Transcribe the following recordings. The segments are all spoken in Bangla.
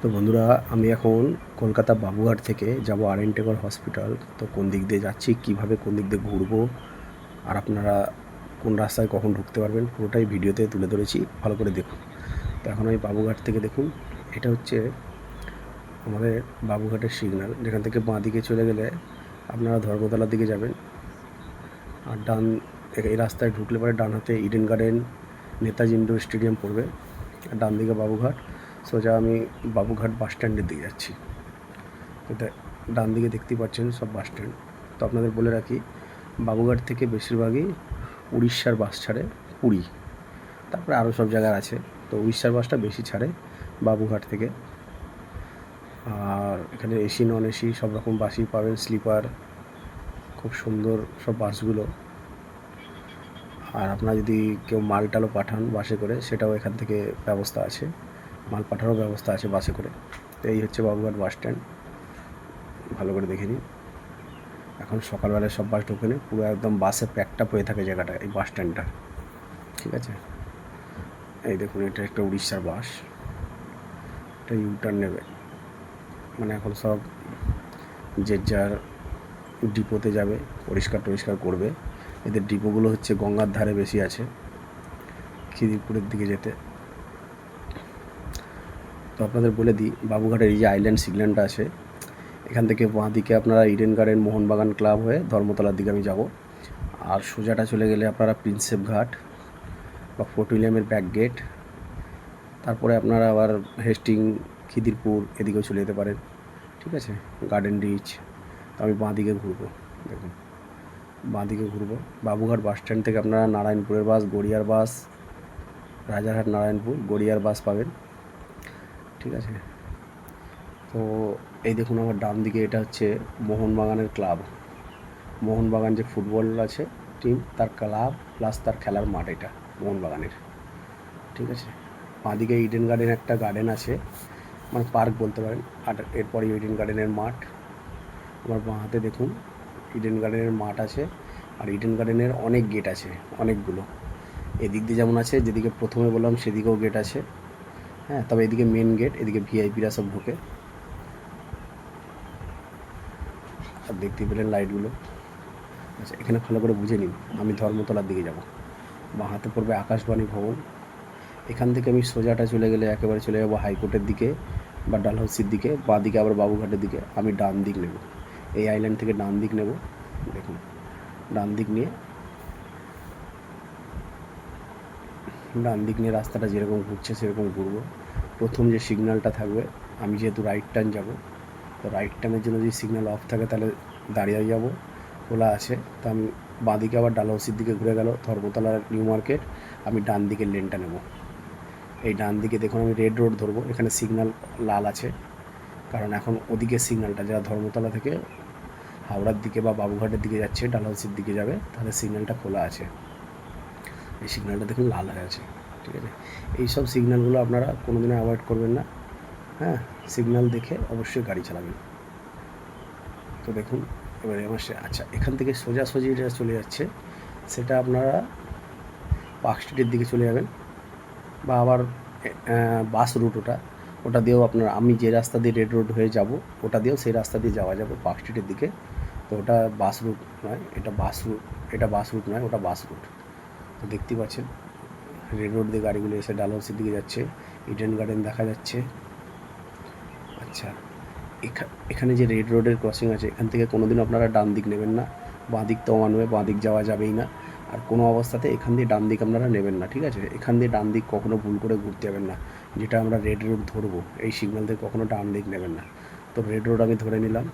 তো বন্ধুরা, আমি এখন কলকাতা বাবুঘাট থেকে যাব আর এন টেকর হসপিটাল। তো কোন দিক দিয়ে যাচ্ছি, কীভাবে কোন দিক দিয়ে ঘুরবো, আর আপনারা কোন রাস্তায় কখন ঢুকতে পারবেন, পুরোটাই ভিডিওতে তুলে ধরেছি। ভালো করে দেখুন। তো এখন আমি বাবুঘাট থেকে দেখুন, এটা হচ্ছে আমাদের বাবুঘাটের সিগন্যাল। যেখান থেকে বাঁ দিকে চলে গেলে আপনারা ধর্মতলার দিকে যাবেন। আর ডান, এই রাস্তায় ঢুকলে পরে ডান হাতে Eden Garden, Netaji indoor stadium পড়বে। আর ডান দিকে বাবুঘাট। সোজা আমি বাবুঘাট বাস স্ট্যান্ডের দিকে যাচ্ছি। এটা ডান দিকে দেখতেই পাচ্ছেন সব বাস স্ট্যান্ড। তো আপনাদের বলে রাখি, বাবুঘাট থেকে বেশিরভাগই উড়িষ্যার বাস ছাড়ে পুরী। তারপরে আরও সব জায়গার আছে, তো উড়িষ্যার বাসটা বেশি ছাড়ে বাবুঘাট থেকে। আর এখানে এসি, নন এসি, সব রকম বাসই পাবেন, স্লিপার, খুব সুন্দর সব বাসগুলো। আর আপনারা যদি কেউ মাল টালও পাঠান বাসে করে, সেটাও এখান থেকে ব্যবস্থা আছে। মাল পাঠানোর ব্যবস্থা আছে বাসে করে। তো এই হচ্ছে বাবুঘাট বাস স্ট্যান্ড ভালো করে দেখে নিন। এখন সকালবেলায় সব বাস ঢোকে নেই পুরো একদম বাসে প্যাকটা হয়ে থাকে জায়গাটা, এই বাস স্ট্যান্ডটা ঠিক আছে? এই দেখুন, এটা একটা উড়িষ্যার বাস এটা ইউটার্ন নেবে। মানে এখন সব যে যার ডিপোতে যাবে, পরিষ্কার টরিষ্কার করবে। এদের ডিপোগুলো হচ্ছে গঙ্গার ধারে বেশি আছে। খিদিরপুরের দিকে যেতে। আপনাদের বলে দিই, বাবুঘাটের এই যে আইল্যান্ড সিগল্যান্ডটা আছে, এখান থেকে বাঁ দিকে আপনারা ইডেন গার্ডেন মোহনবাগান ক্লাব হয়ে ধর্মতলার দিকে আমি যাব। আর সোজাটা চলে গেলে আপনারা প্রিন্সেপ ঘাট বা ফোর্ট উইলিয়ামের ব্যাক গেট তারপরে আপনারা আবার হেস্টিং খিদিরপুর এদিকেও চলে যেতে পারেন। ঠিক আছে? গার্ডেন রিচ তো আমি বাঁ দিকে ঘুরবো, দেখুন। বাঁ দিকে ঘুরবো। বাবুঘাট বাস স্ট্যান্ড থেকে আপনারা নারায়ণপুরের বাস গড়িয়ার বাস রাজারহাট নারায়ণপুর গড়িয়ার বাস পাবেন। ঠিক আছে। তো এই দেখুন আমার ডান দিকে এটা হচ্ছে মোহনবাগানের ক্লাব। মোহনবাগান যে ফুটবল আছে টিম তার ক্লাব প্লাস তার খেলার মাঠ এটা, মোহনবাগানের। ঠিক আছে? বাঁদিকে ইডেন গার্ডেন একটা গার্ডেন আছে মানে পার্ক বলতে পারেন। আর এরপরে ইডেন গার্ডেনের মাঠ। আমার বাঁ হাতে দেখুন ইডেন গার্ডেনের মাঠ আছে আর ইডেন গার্ডেনের অনেক গেট আছে, অনেকগুলো। এদিক দিয়ে যেমন আছে, যেদিকে প্রথমে বললাম সেদিকেও গেট আছে। হ্যাঁ তবে এদিকে মেন গেট এদিকে ভিআইপিরা সব ঢোকে। আর দেখতে পেলেন লাইটগুলো আচ্ছা এখানে ভালো করে বুঝে নিন, আমি ধর্মতলার দিকে যাব। বাঁ হাতে পড়বে আকাশবাণী ভবন। এখান থেকে আমি সোজাটা চলে গেলে একেবারে চলে যাব হাইকোর্টের দিকে বা ডালহাউসির দিকে, বাঁ দিকে আবার বাবুঘাটের দিকে। আমি ডান দিক নেব। এই আইল্যান্ড থেকে ডান দিক নেব। দেখুন, ডান দিক নিয়ে ডান দিক নিয়ে রাস্তাটা যেরকম ঘুরছে, সেরকম ঘুরবো। প্রথম যে সিগন্যালটা থাকবে, আমি যেহেতু রাইট টার্ন যাব, তো রাইট টার্নের জন্য যদি সিগন্যাল অফ থাকে, তাহলে দাঁড়িয়ে যাব, খোলা আছে। তো আমি বাঁদিকে আবার ডালহৌসির দিকে ঘুরে গেল ধর্মতলার নিউ মার্কেট আমি ডান দিকের লেনটা নেব। এই ডান দিকে দেখুন, আমি রেড রোড ধরবো, এখানে সিগন্যাল লাল আছে। কারণ এখন ওদিকে সিগন্যালটা যারা ধর্মতলা থেকে হাওড়ার দিকে বা বাবুঘাটের দিকে যাচ্ছে ডালহৌসির দিকে যাবে তাহলে সিগন্যালটা খোলা আছে। এই সিগন্যালটা দেখুন লাল হয়ে আছে, ঠিক আছে? এই সব সিগন্যালগুলো আপনারা কোনো দিনও অ্যাভয়েড করবেন না হ্যাঁ? সিগন্যাল দেখে অবশ্যই গাড়ি চালাবেন। তো দেখুন, এবারে আমার সে আচ্ছা এখান থেকে সোজাসুজি যেটা চলে যাচ্ছে, সেটা আপনারা পার্ক স্ট্রিটের দিকে চলে যাবেন, বা আবার বাস রুট ওটা ওটা দিয়েও আপনার আমি যে রাস্তা দিয়ে রেড রোড হয়ে যাব, ওটা দিয়েও সেই রাস্তা দিয়ে যাওয়া যাবে পার্ক স্ট্রিটের দিকে। তো ওটা বাস রুট নয়, এটা বাস রুট এটা বাস রুট নয়, ওটা বাস রুট তো দেখতেই পাচ্ছেন। রেড রোড দিয়ে গাড়িগুলো এসে ডালহাউসের দিকে যাচ্ছে। ইডেন গার্ডেন দেখা যাচ্ছে। আচ্ছা এখা- এখানে যে রেড রোডের ক্রসিং আছে, এখান থেকে কোনোদিন আপনারা ডান দিক নেবেন না। বাঁ দিক তো মানবে বাঁ দিক যাওয়া যাবেই না। আর কোনো অবস্থাতে এখান দিয়ে ডান দিক আপনারা নেবেন না, ঠিক আছে? এখান দিয়ে ডান দিক কখনো ভুল করে ঘুরতে যাবেন না। যেটা আমরা রেড রোড ধরবো, এই সিগন্যাল দিয়ে কখনো ডান দিক নেবেন না। তো রেড রোড আমি ধরে নিলাম।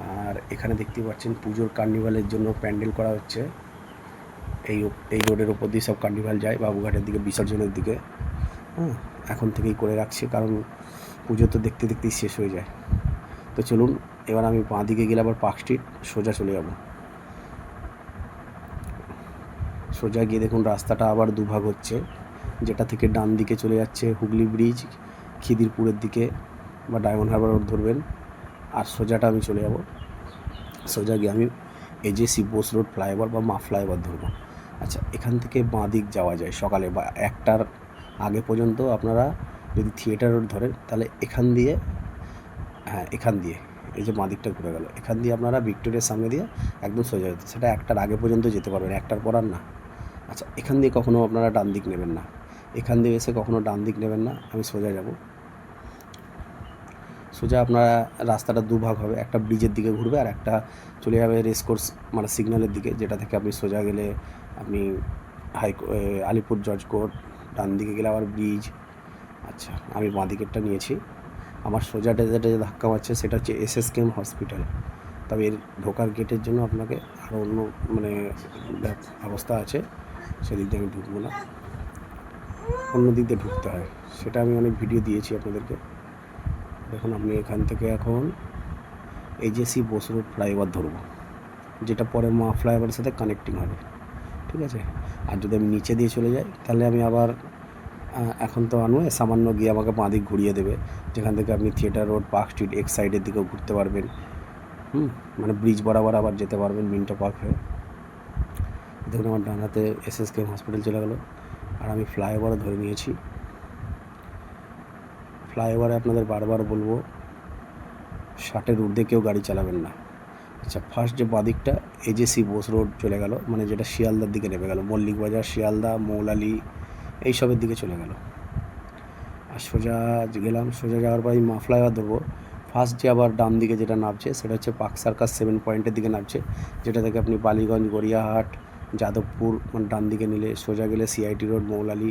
আর এখানে দেখতে পাচ্ছেন পুজোর কার্নিভালের জন্য প্যান্ডেল করা হচ্ছে। এই এই রোডের ওপর দিয়ে সব কার্নিভাল যায়, বাবুঘাটের দিকে, বিসর্জনের দিকে। হ্যাঁ এখন থেকেই করে রাখছি, কারণ পুজো তো দেখতে দেখতেই শেষ হয়ে যায়। তো চলুন, এবার আমি বাঁ দিকে গেলে আবার পার্ক স্ট্রিট, সোজা চলে যাব। সোজা গিয়ে দেখুন, রাস্তাটা আবার দুভাগ হচ্ছে। যেটা থেকে ডান দিকে চলে যাচ্ছে হুগলি ব্রিজ, খিদিরপুরের দিকে বা ডায়মন্ড হারবার রোড ধরবেন। আর সোজাটা আমি চলে যাব। সোজা গিয়ে আমি এজেসি বোস রোড ফ্লাইওভার বা মা ফ্লাইওভার ধরবো। আচ্ছা এখান থেকে বাঁ দিক যাওয়া যায় সকালে বা একটার আগে পর্যন্ত আপনারা যদি থিয়েটার রোড ধরেন, তাহলে এখান দিয়ে হ্যাঁ এখান দিয়ে, এই যে বাঁ দিকটা ঘুরে গেল, এখান দিয়ে আপনারা ভিক্টোরিয়ার সামনে দিয়ে একদম সোজা যেতে সেটা একটার আগে পর্যন্ত যেতে পারবেন, একটার পর আর না। আচ্ছা এখান দিয়ে কখনও আপনারা ডান দিক নেবেন না। এখান দিয়ে এসে কখনও ডান দিক নেবেন না, আমি সোজা যাব। সোজা আপনারা রাস্তাটা দুভাগ হবে, একটা ব্রিজের দিকে ঘুরবে আর একটা চলে যাবে রেস কোর্স মানে সিগন্যালের দিকে, যেটা থেকে আপনি সোজা গেলে আপনি হাই আলিপুর জজ কোর্ট ডান দিকে গেলে আবার ব্রিজ। আচ্ছা আমি বাঁ দিকেরটা নিয়েছি। আমার সোজা যেটা যে ধাক্কা মারছে, সেটা হচ্ছে এস এস কেম হসপিটাল। তবে এর ঢোকার গেটের জন্য আপনাকে আরও অন্য মানে ব্যবস্থা আছে। সেদিক দিয়ে আমি ঢুকবো না। অন্য দিক দিয়ে ঢুকতে হয়। সেটা আমি অনেক ভিডিও দিয়েছি আপনাদেরকে। দেখুন আপনি এখান থেকে এখন এইচএসি বোস রোড ফ্লাইওভার ধরবো। যেটা পরে মা ফ্লাইওভারের সাথে কানেক্টিং হবে। ঠিক আছে? আর যদি আমি নিচে দিয়ে চলে যাই, তাহলে আমি আবার এখন তো আনবে সামান্য গিয়ে আমাকে বাঁ দিক ঘুরিয়ে দেবে। যেখান থেকে আপনি থিয়েটার রোড, পার্ক স্ট্রিট, এক সাইডের দিকেও ঘুরতে পারবেন। হুম? মানে ব্রিজ বরাবর আবার যেতে পারবেন, মিন্টো পার্ক হয়ে। দেখুন, আমার ডান হাতে এস এস কেম হসপিটাল চলে গেলো। আর আমি ফ্লাইওভারও ধরে নিয়েছি। ফ্লাইওভারে আপনাদের বারবার বলব ষাটের ঊর্ধ্বে কেউ গাড়ি চালাবেন না। আচ্ছা ফার্স্ট যে বাদিকটা এজেসি বোস রোড চলে গেল মানে যেটা শিয়ালদার দিকে নেমে গেল, মল্লিক বাজার, শিয়ালদা, মৌলালি, এইসবের দিকে চলে গেল। আর সোজা গেলাম, সোজা যাওয়ার পর মা ফ্লাইওভার ধরবো। ফার্স্ট যে আবার ডান দিকে যেটা নামছে, সেটা হচ্ছে পাক সার্কাস সেভেন পয়েন্টের দিকে নামছে, যেটা থেকে আপনি বালিগঞ্জ, গড়িয়াহাট, যাদবপুর মানে ডান দিকে নিলে সোজা গেলে সিআইটি রোড মৌলালি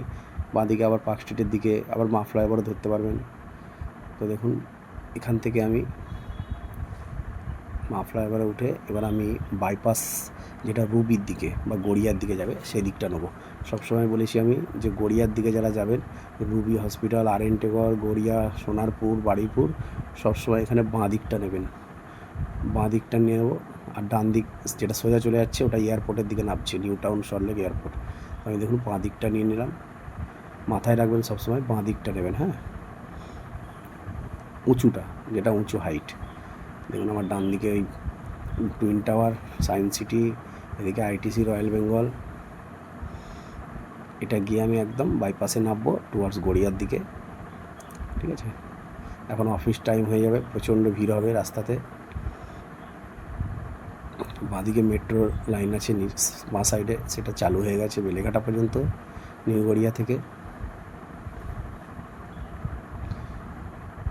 বাঁ দিকে আবার পার্ক স্ট্রিটের দিকে আবার মা ফ্লাইওভারও ধরতে পারবেন। তো দেখুন, এখান থেকে আমি মা ফ্লাইওভারে উঠে এবার আমি বাইপাস যেটা রুবির দিকে বা গড়িয়ার দিকে যাবে সেই দিকটা নেব। সবসময় বলেছি আমি যে গড়িয়ার দিকে যারা যাবেন, Ruby hospital R N Tagore Garia, Sonarpur Baruipur সবসময় এখানে বাঁ দিকটা নেবেন। বাঁ দিকটা নিয়ে নেব আর ডান দিক যেটা সোজা চলে যাচ্ছে ওটা এয়ারপোর্টের দিকে নামছে, নিউ টাউন সল্টলেক এয়ারপোর্ট। আমি দেখুন বাঁ দিকটা নিয়ে নিলাম। মাথায় রাখবেন সবসময় বাঁ দিকটা নেবেন হ্যাঁ? উঁচুটা, যেটা উঁচু হাইট দেখুন আমার ডান দিকে ওই টুইন টাওয়ার সায়েন্স সিটি, এদিকে আইটিসি, রয়্যাল বেঙ্গল। এটা গিয়ে আমি একদম বাইপাসে নামবো টুয়ার্ডস গড়িয়ার দিকে, ঠিক আছে? এখন অফিস টাইম হয়ে যাবে, প্রচণ্ড ভিড় হবে রাস্তাতে। বাঁদিকে মেট্রো লাইন আছে বাঁ সাইডে সেটা চালু হয়ে গেছে বেলেঘাটা পর্যন্ত, নিউ গড়িয়া থেকে।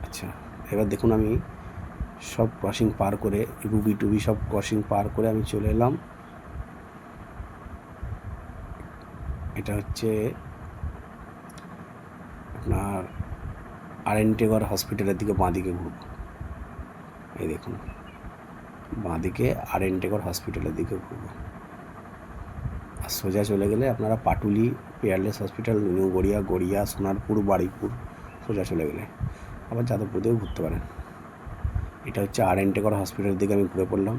আচ্ছা এবার দেখুন আমি সব ক্রসিং পার করে, রুবি টুবি সব ক্রসিং পার করে আমি চলে এলাম। এটা হচ্ছে আপনার আরেনটেগর হসপিটালের দিকে বাঁদিকে ঘুরব। এই দেখুন, বাঁদিকে আরেনটেগর হসপিটালের দিকে ঘুরব। আর সোজা চলে গেলে আপনারা Patuli Peerless hospital new Garia Garia Sonarpur Baruipur সোজা চলে গেলে। আবার যাদবপুর দিয়েও ঘুরতে পারেন। এটা হচ্ছে আর এনটেকর হসপিটালের দিকে আমি ঘুরে পড়লাম।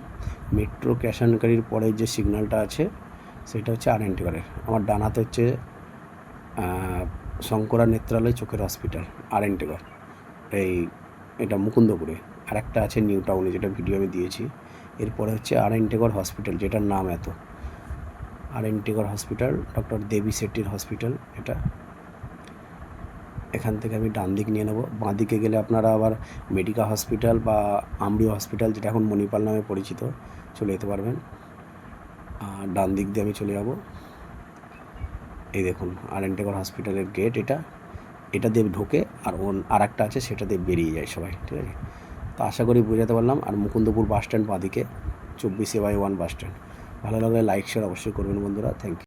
মেট্রো ক্যাশ অ্যান্ড পরে যে সিগন্যালটা আছে, সেটা হচ্ছে আর এনটেকরের আমার ডানাতে হচ্ছে শঙ্করা নেত্রালয় চোখের হসপিটাল, আর এনটেকর এই, এটা মুকুন্দপুরে। আর একটা আছে নিউ টাউনে, যেটা ভিডিও আমি দিয়েছি। এরপরে হচ্ছে আর এনটেকর হসপিটাল, যেটার নাম এত। আর এনটেকর হসপিটাল, ডক্টর দেবী শেট্টির হসপিটাল, এটা। এখান থেকে আমি ডান দিক নিয়ে নেব। বাঁ দিকে গেলে আপনারা আবার মেডিকা হসপিটাল বা আমরি হসপিটাল, যেটা এখন মণিপাল নামে পরিচিত, চলে যেতে পারবেন। আর ডান দিক দিয়ে আমি চলে যাব। এই দেখুন আর এনটেকর হসপিটালের গেট এটা। এটা দিয়ে ঢোকে, আর ওন আর একটা আছে, সেটা দিয়ে বেরিয়ে যায় সবাই, ঠিক আছে? তো আশা করি বোঝাতে পারলাম। আর মুকুন্দপুর বাস স্ট্যান্ড বাঁদিকে, চব্বিশে বাই ওয়ান বাস স্ট্যান্ড। ভালো লাগলে লাইক, শেয়ার অবশ্যই করবেন বন্ধুরা। Thank you.